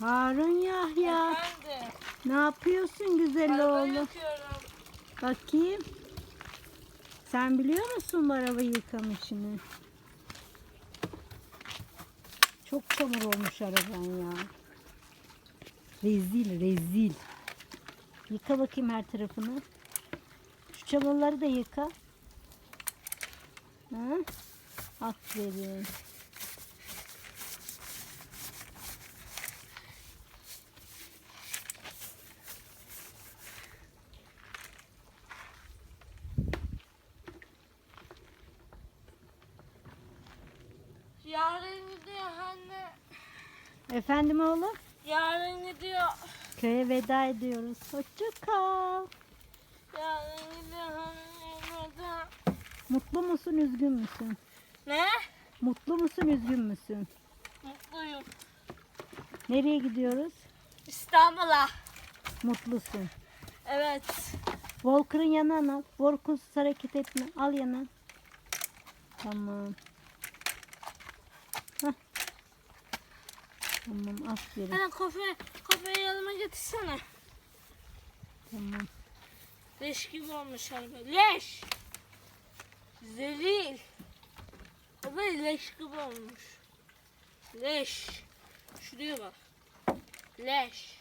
Harun Yahya. Efendim. Ne yapıyorsun güzel Araba oğlum? yıkıyorum. Bakayım. Sen biliyor musun bu araba yıkam işini? Çok çamur olmuş araban ya. Rezil rezil. Yıka bakayım her tarafını. Şu çamurları da yıka. Ha? Aferin. Yarın gidiyor anne. Efendim oğlum? Yarın gidiyor. Köye veda ediyoruz. Hoşça kal. Yarın gidiyor anne. Mutlu musun, üzgün müsün? Ne? Mutlu musun, üzgün müsün? Mutluyum. Nereye gidiyoruz? İstanbul'a. Mutlusun. Evet. Volker'ın yanına al. Volkersız hareket etme. Al yana. Tamam. Tamam aferin. Anne kofe, kofeyi yanıma getirsene. Tamam. Leş gibi olmuş araba. Leş. Zelil. Araba leş gibi olmuş. Leş. Şuraya bak. Leş.